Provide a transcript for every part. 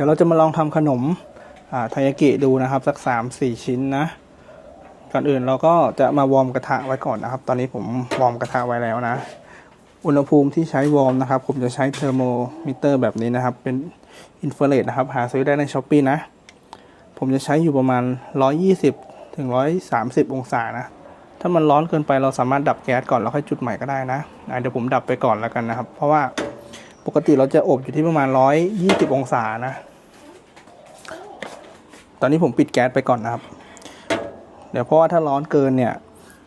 ดี๋ยวเราจะมาลองทำขนมทายากิดูนะครับ สักสามสี่ชิ้นนะ ก่อนอื่นเราก็จะมาวอร์มกระทะไว้ก่อนนะครับ ตอนนี้ผมวอร์มกระทะไว้แล้วนะ อุณหภูมิที่ใช้วอร์มนะครับ ผมจะใช้เทอร์โมมิเตอร์แบบนี้นะครับ เป็นอินฟราเรดนะครับ หาซื้อได้ในช้อปปีนะ ผมจะใช้อยู่ประมาณ 120ถึง130 องศานะ ถ้ามันร้อนเกินไปเราสามารถดับแก๊สก่อนแล้วค่อยจุดใหม่ก็ได้นะอะเดี๋ยวผมดับไปก่อนแล้วกันนะครับ เพราะว่าปกติเราจะอบอยู่ที่ประมาณ 120 องศานะ ตอนนี้ผมปิดแก๊สไปก่อนนะครับ เดี๋ยวเพราะว่าถ้าร้อนเกินเนี่ย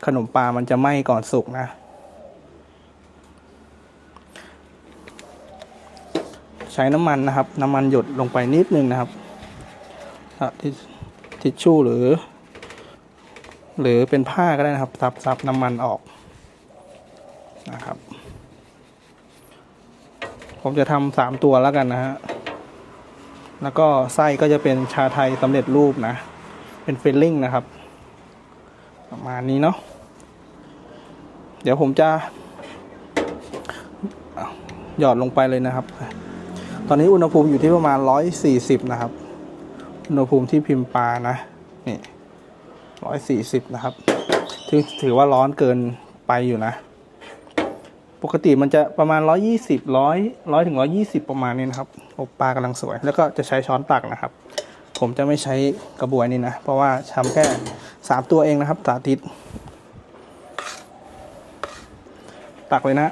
ขนมปลามันจะไหม้ก่อนสุกนะ ใช้น้ำมันนะครับ น้ำมันหยดลงไปนิดนึงนะครับทิชทิชชู่หรือ หรือเป็นผ้าก็ได้นะครับซับซับน้ำมันออกนะครับ ผมจะทำสามตัวแล้วกันนะฮะ แล้วก็ไส้ก็จะเป็นชาไทยสำเร็จรูปนะ เป็นฟิลลิ่งนะครับ ประมาณนี้เนาะ เดี๋ยวผมจะ หยอดลงไปเลยนะครับ ตอนนี้อุณหภูมิอยู่ที่ประมาณ 140 นะครับ อุณหภูมิที่พิมพ์ปลานะ นี่ 140 นะครับถือถือว่าร้อนเกินไปอยู่นะ ปกติมันจะประมาณ 120 100 100ถึง120 ประมาณนี้นะครับอบปลากำลังสวย แล้วก็จะใช้ช้อนตักนะครับ ผมจะไม่ใช้กระบวยนี่นะ เพราะว่าทำแค่ 3 ตัวเองนะครับสาธิต ตักเลยนะ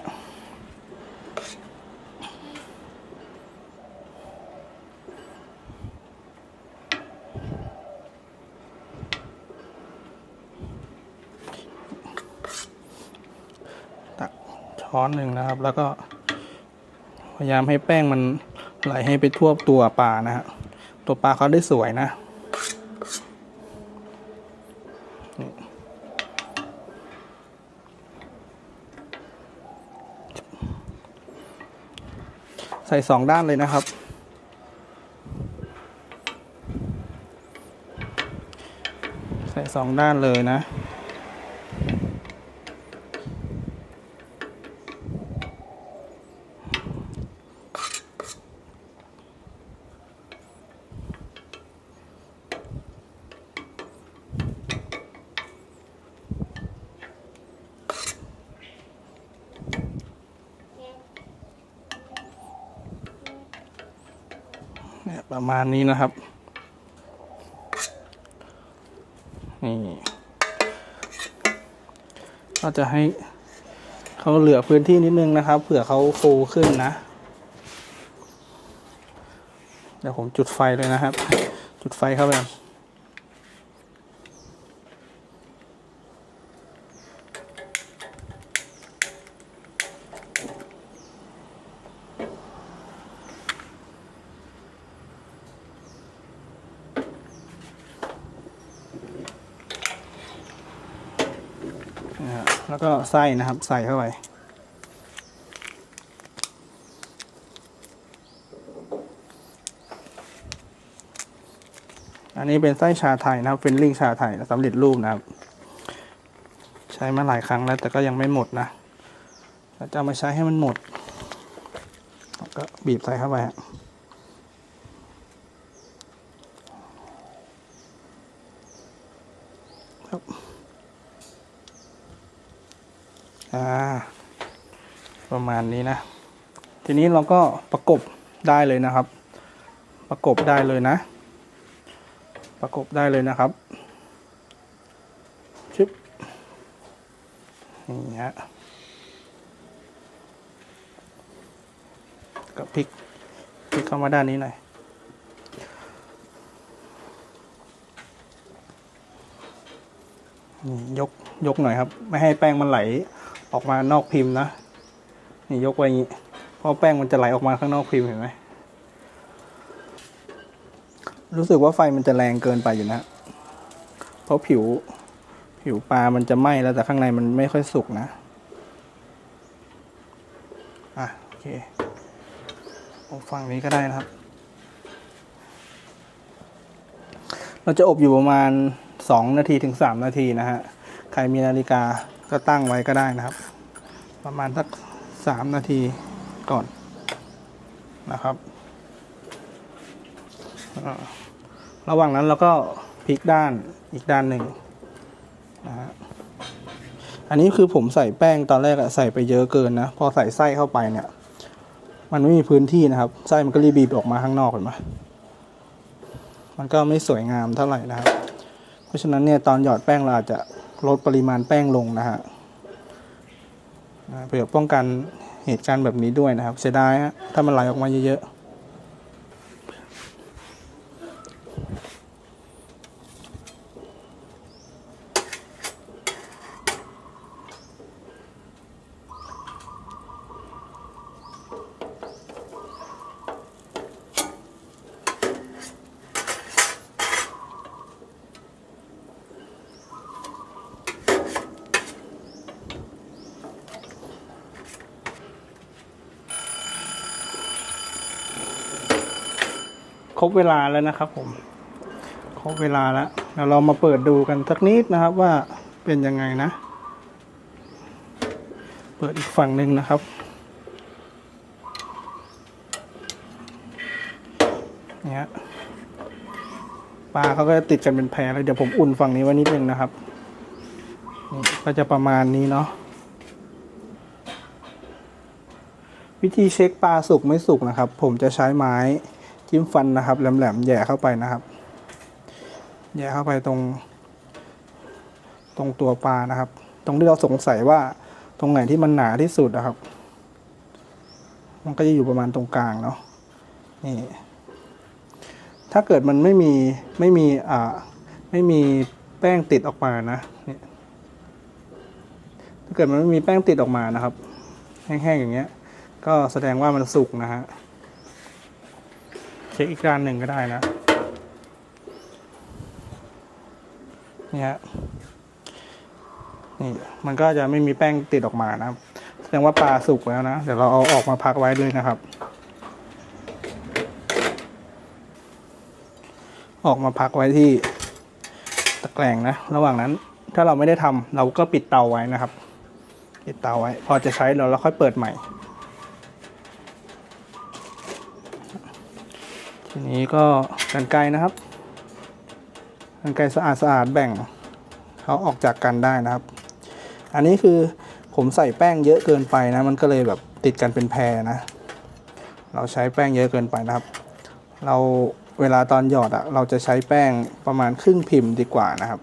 ช้อนหนึ่งนะครับ แล้วก็ พยายามให้แป้งมันไหลให้ไปทั่วตัวปลานะฮะตัวปลาเขาได้สวยนะใส่สองด้านเลยนะครับ ใส่สองด้านเลยนะ ประมาณนี้นะครับนี่ก็จะให้เขาเหลือพื้นที่นิดนึงนะครับ เผื่อเขาฟูขึ้นนะ เดี๋ยวผมจุดไฟเลยนะครับ จุดไฟเข้าไปก่อนนะฮะ แล้วก็ไส้นะครับใส่เข้าไปอันนี้เป็นไส้ชาไทยนะครับเป็นลิงชาไทยสำเร็จรูปนะครับ ใช้มาหลายครั้งแล้ว แต่ก็ยังไม่หมดนะเราจะเอามาใช้ให้มันหมดก็บีบใส่เข้าไปฮะครับ อ่าประมาณนี้นะ ทีนี้เราก็ประกบได้เลยนะครับ ประกบได้เลยนะ ประกบได้เลยนะครับชึบนี่ฮะก็พลิกพลิกเข้ามาด้านนี้หน่อยนี่ยกยกหน่อยครับ ไม่ให้แป้งมันไหล ออกมานอกพิมพ์นะ นี่ยกไว้อย่างนี้ เพราะแป้งมันจะไหลออกมาข้างนอกพิมพ์เห็นไหม รู้สึกว่าไฟมันจะแรงเกินไปอยู่นะ เพราะผิวผิวปลามันจะไหม้แล้วแต่ข้างในมันไม่ค่อยสุกนะ อะโอเคอาฝั่งนี้ก็ได้นะครับ เราจะอบอยู่ประมาณสองนาทีถึงสามนาทีนะฮะ ใครมีนาฬิกา ก็ตั้งไว้ก็ได้นะครับ ประมาณสักสามนาทีก่อนนะครับ ระหว่างนั้นเราก็พลิกด้านอีกด้านหนึ่งนะฮะอันนี้คือผมใส่แป้งตอนแรกอะใส่ไปเยอะเกินนะ พอใส่ไส้เข้าไปเนี่ย มันไม่มีพื้นที่นะครับไส้มันก็รีบบีบออกมาข้างนอกเห็นไหมมันก็ไม่สวยงามเท่าไหร่นะครับ เพราะฉะนั้นเนี่ยตอนหยอดแป้งเราอาจจะ ลดปริมาณแป้งลงนะฮะเพื่อป้องกันเหตุการณ์แบบนี้ด้วยนะครับ เสียดายฮะถ้ามันไหลออกมาเยอะๆ ครบเวลาแล้วนะครับผม ครบเวลาแล้วเดี๋ยวเรามาเปิดดูกันสักนิดนะครับว่าเป็นยังไงนะ เปิดอีกฝั่งหนึ่งนะครับเนี่ยปลาเขาก็จะติดกันเป็นแพรแล้วเดี๋ยวผมอุ่นฝั่งนี้ไว้นิดนึงนะครับนี่ก็จะประมาณนี้เนาะวิธีเช็คปลาสุกไม่สุกนะครับ ผมจะใช้ไม้ จิ้มฟันนะครับ แหลมๆแหย่เข้าไปนะครับ แย่เข้าไปตรง ตรงตัวปลานะครับ ตรงที่เราสงสัยว่าตรงไหนที่มันหนาที่สุดนะครับ มันก็จะอยู่ประมาณตรงกลางเนาะนี่ ถ้าเกิดมันไม่มีไม่มีอ่าไม่มีแป้งติดออกมานะนี่ถ้าเกิดมันไม่มีแป้งติดออกมานะครับ แห้งๆอย่างเงี้ย ก็แสดงว่ามันสุกนะฮะ ช็คอีกด้านหนึ่งก็ได้นะนี่ฮะนี่มันก็จะไม่มีแป้งติดออกมานะครับแสดงว่าปลาสุกแล้วนะ เดี๋ยวเราเอาออกมาพักไว้เลยนะครับ ออกมาพักไว้ที่ตะแกรงนะ ระหว่างนั้นถ้าเราไม่ได้ทำเราก็ปิดเตาไว้นะครับ ปิดเตาไว้ พอจะใช้เราแล้วค่อยเปิดใหม่ ทีนี้ก็กันไกรนะครับกันไกรสะอาดสะอาดแบ่งเขาออกจากกันได้นะครับ อันนี้คือผมใส่แป้งเยอะเกินไปนะ มันก็เลยแบบติดกันเป็นแพรนะ เราใช้แป้งเยอะเกินไปนะครับ เราเวลาตอนหยอดอะเราจะใช้แป้งประมาณครึ่งพิมพ์ดีกว่านะครับ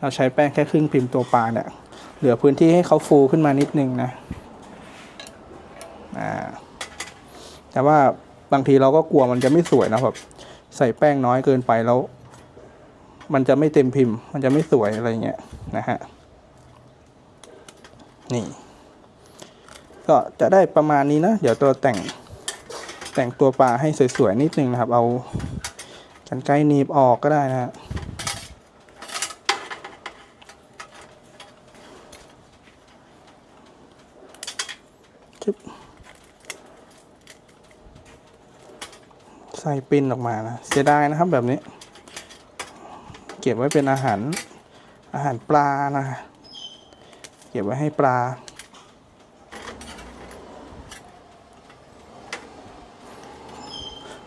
เราใช้แป้งแค่ครึ่งพิมพ์ตัวปลาเนี่ย เหลือพื้นที่ให้เขาฟูขึ้นมานิดนึงนะ อ่า แต่ว่า บางทีเราก็กลัวมันจะไม่สวยนะแบบใส่แป้งน้อยเกินไปแล้ว มันจะไม่เต็มพิมพ์ มันจะไม่สวยอะไรเงี้ยนะฮะนี่ ก็จะได้ประมาณนี้นะ เดี๋ยวตัวแต่งแต่งตัวปลาให้สวยๆนิดนึงนะครับ เอากันไกรหนีบออกก็ได้นะฮะจึ๊บ ใส่ปินออกมานะเสียดายนะครับแบบนี้ เก็บไว้เป็นอาหารอาหารปลานะ เก็บไว้ให้ปลา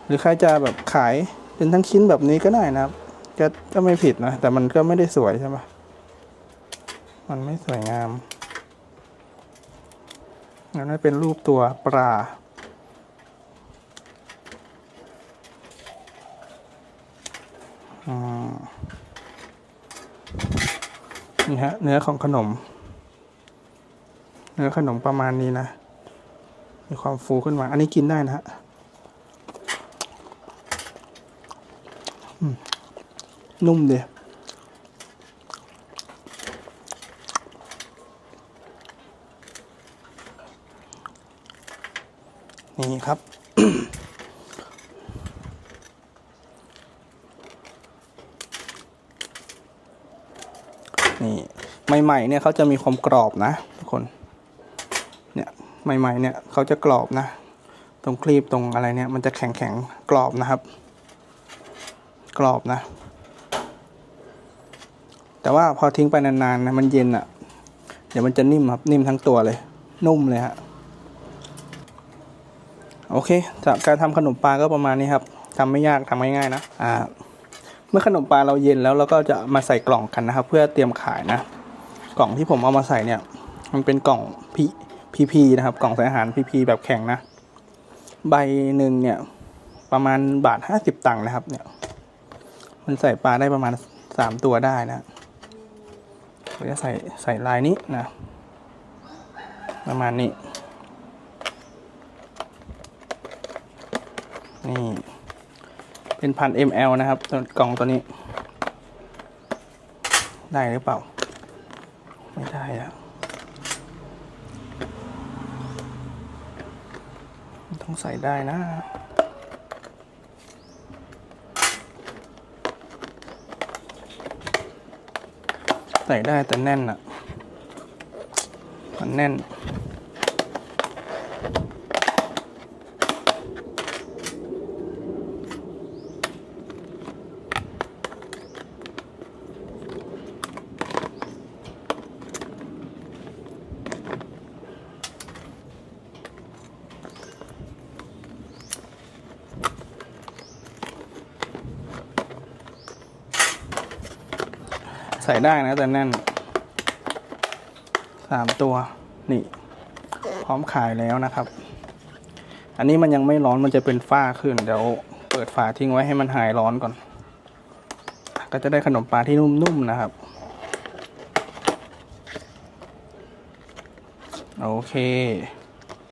หรือใครจะแบบขายเป็นทั้งชิ้นแบบนี้ก็ได้นะครับก็ก็ไม่ผิดนะ แต่มันก็ไม่ได้สวยใช่ปะมันไม่สวยงามนั่นเป็นรูปตัวปลา อืม นี่ฮะ เนื้อของขนม เนื้อขนมประมาณนี้นะ มีความฟูขึ้นมา อันนี้กินได้นะฮะนุ่มเดียนี่ครับ นี่ใหม่ๆเนี่ยเขาจะมีความกรอบนะทุกคน เนี่ยใหม่ๆเนี่ยเขาจะกรอบนะ ตรงคลีบตรงอะไรเนี่ยมันจะแข็งๆกรอบนะครับ กรอบนะ แต่ว่าพอทิ้งไปนานๆนะมันเย็นอะ่ะ เดี๋ยวมันจะนิ่มครับนิ่มทั้งตัวเลย นุ่มเลยฮะโอเคจากการทำขนมปลาก็ประมาณนี้ครับทำไม่ยากทำง่ายๆนะอ่า เมื่อขนมปลาเราเย็นแล้วเราก็จะมาใส่กล่องกันนะครับ เพื่อเตรียมขายนะ กล่องที่ผมเอามาใส่เนี่ย มันเป็นกล่องพีพีพีนะครับ กล่องใส่อาหารพีพีแบบแข็งนะ ใบหนึ่งเนี่ย ประมาณบาทห้าสิบตังค์นะครับ เนี่ย มันใส่ปลาได้ประมาณสามตัวได้นะเราจะใส่ใส่ลายนี้นะ ประมาณนี้นี่ เป็นพัน ml นะครับตัวกล่องตัวนี้ ได้หรือเปล่า ไม่ได้อะต้องใส่ได้นะใส่ได้แต่แน่นอะมันแน่น ส่ได้นะแต่แน่นสามตัวนี่ พร้อมขายแล้วนะครับ อันนี้มันยังไม่ร้อนมันจะเป็นฝ้าขึ้น เดี๋ยวเปิดฝาทิ้งไว้ให้มันหายร้อนก่อน ก็จะได้ขนมปลาที่นุ่มๆนะครับ โอเค